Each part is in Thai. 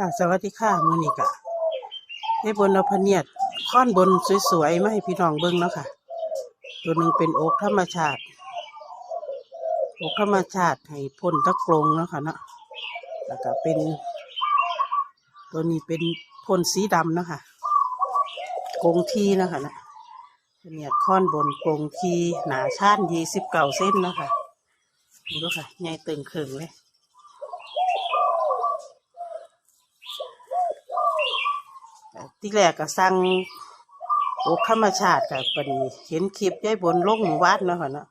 ค่ะ สวัสดีค่ะมือนี้กะให้บนเอาพเนียดค้อนบนสวยๆมาให้พี่น้องเบิ่งเนาะค่ะ ตัวหนึ่งเป็นโอ๊กธรรมชาติโอ๊กธรรมชาติให้พ่นตะกรงเนาะค่ะเนาะแล้วก็เป็น ตัวนี้เป็นพ่นสีดำเนาะค่ะกรงทีเนาะค่ะเนาะพเนียดค้อนบนกรงทีหนาชานยี่สิบเก้าเส้นเนาะค่ะดูค่ะใหญ่ตึงเขิงเลย ที่แรกก็สั่งโอกธรรมชาติกับปนีเห็นคลิปยายบนลงหมู่บ้านเนาะค่ะเนาะ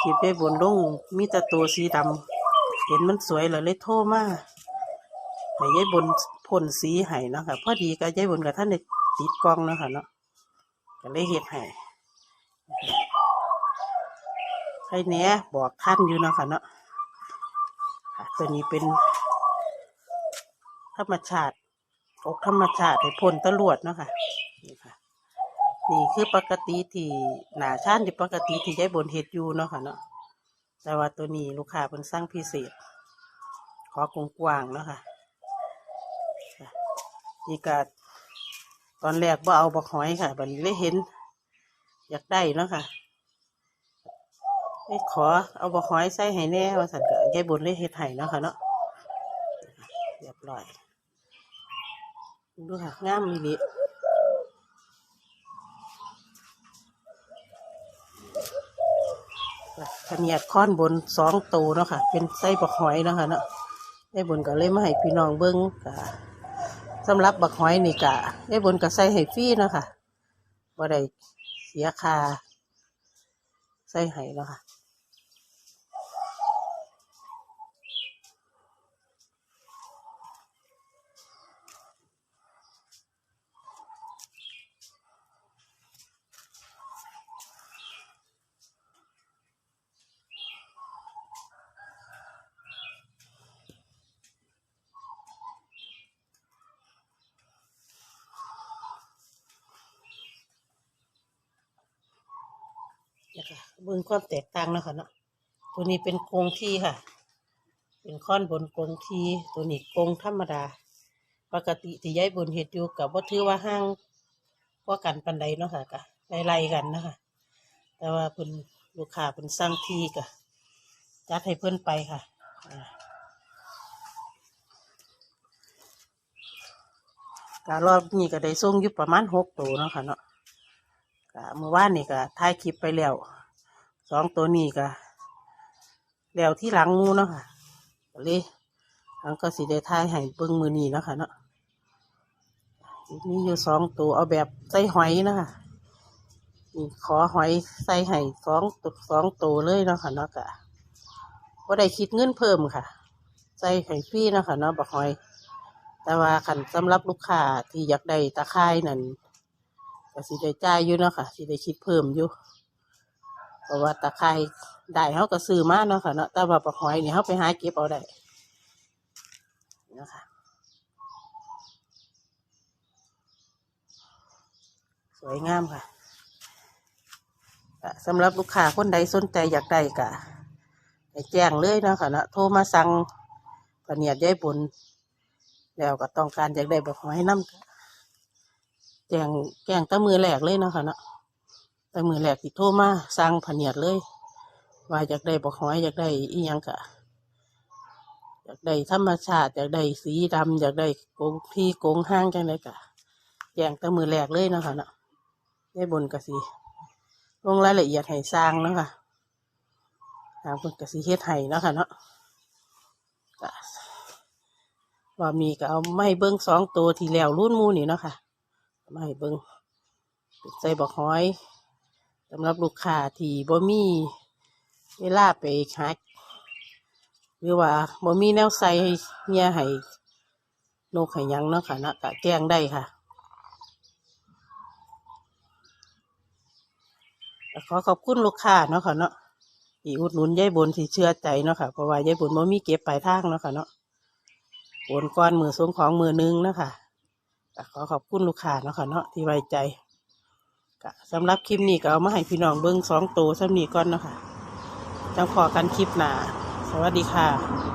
คลิปยายบนลงมีแต่ตัวสีดำเห็นมันสวยเลยเลยโทรมาให้ยายบนพ่นสีให้เนาะค่ะพอดีกับยายบนกับท่านได้ติดกล้องเนาะค่ะเนาะก็เลยเฮ็ดให้ใครเนี้ยบอกท่านอยู่เนาะค่ะเนาะตัวนี้เป็นธรรมชาติ อกธรรมชาติให้พ่นตำรวจเนาะค่ะนี่ค่ะ นี่คือปกติที่หนาชานที่ปกติที่ใช้บนเฮ็ดอยู่เนาะค่ะเนาะแต่ว่าตัวนี้ลูกค้าเพิ่นสร้างพิเศษ ขอกงกว้างเนาะค่ะค่ะนี่ก็ตอนแรกว่าเอาบักหอยค่ะบัดนี้เลยเห็น อยากได้เนาะค่ะขอเอาบักหอยใส่ให้แน่ว่าสันก็ยายบนเลยเฮ็ดให้เนาะค่ะเนาะเรียบร้อย ดูค่ะงามมีลิขะเนียดค้อนบนสองตูเนาะค่ะ เป็นไส้บักหอยเนาะค่ะเนาะได้บนก็เลยมาให้พี่น้องเบิ้งกะสำหรับบักหอยนี่กะได้บนก็ใส่ให้ฟรีเนาะค่ะบ่ได้เสียค่าใส่ให้เนาะค่ะ นะคะเบิ่งความแตกต่างเนาะคะเนาะตัวนี้เป็นโกรงที่ค่ะ เป็นค้อนบนโกรงที่ตัวนี้โกรงธรรมดา ปกติที่ย้ายบนเห็ดอยู่กับว่าถือว่าห้างว่ากันปันใดเนาะค่ะกะไล่ๆกันนะคะแต่ว่าเพิ่นลูกค้าเพิ่นสร้างที่กะจัดให้เพิ่นไปค่ะการรอบนี้ก็ได้ส่งอยู่ประมาณหกตัวเนาะค่ะเนาะ ก็เมื่อวานนี่ก็ถ่ายคลิปไปแล้วสองตัวนี้ก็แล้วที่หลังหมูเนาะค่ะเลยหลังก็สิได้ถ่ายให้เบิ่งมือนี้เนาะค่ะเนาะมีอยู่สองตัวเอาแบบใส่หอยเนาะคะนี่ขอหอยใส่ให้สองตัวสองตัวเลยเนาะค่ะเนาะก็ก็ได้คิดเงินเพิ่มค่ะ ใส่ไข่ฟรีเนาะค่ะเนาะบักหอย แต่ว่าขันสำหรับลูกค้าที่อยากได้ตะไคร่นั่น ก็สิได้จ่ายอยู่เนาะค่ะสิได้คิดเพิ่มอยู่เพราะว่าตะไคร้ได้เขาก็ซื้อมาเนาะค่ะเนาะแต่ว่าปลาหอยนี่เขาไปหาเก็บเอาได้เนาะคะสวยงามค่ะสำหรับลูกค้าคนใดสนใจอยากได้ก็ให้แจ้งเลยเนาะค่ะเนาะโทรมาสั่งปะเนียดย้ายบนแล้วก็ต้องการอยากได้ปลาหอยน้ำ แกงแกงตะมือแหลกเลยเนาะค่ะเนาะตะมือแหลกที่โทรมาสั่งผนเนียดเลย ว่าอยากได้บอกหอยอยากได้อีหยังกะอยากได้ธรรมชาติอยากได้สีดำอยากได้โกงพี่โกงห้างจังไดกะแกงตะมือแหลกเลยเนาะค่ะเนาะได้บนกะสีลงรายละเอียดให้สร้างเนาะค่ะทางเพิ่นกะสีเฮ็ดให้เนาะค่ะเนาะว่ามีก็เอาไม่เบิ้งสองตัวที่แล้วรุ่นมูนี่เนาะค่ะ มาให้เบิงใส่บักหอยสำหรับลูกค้าที่บ่มีเวลาไปหาหรือว่าบ่มีแนวใส่ให้เนี่ยให้นกให้ยังเนาะค่ะเนาะก็แจงได้ค่ะขอขอบคุณลูกค้าเนาะค่ะเนาะที่อุดหนุนยายบนที่เชื่อใจเนาะค่ะเพราะว่ายายบนบ่มีเก็บปลายทางเนาะค่ะเนาะโอนก้อนมือส่งของมือหนึงเนาะค่ะ ขอขอบคุณลูกค้าเนาะค่ะเนาะที่ไว้ใจก็สำหรับคลิปนี้ก็เอามาให้พี่น้องเบิ้งสองตัวสำนีก่อนเนาะค่ะจังพอกันคลิปหนาสวัสดีค่ะ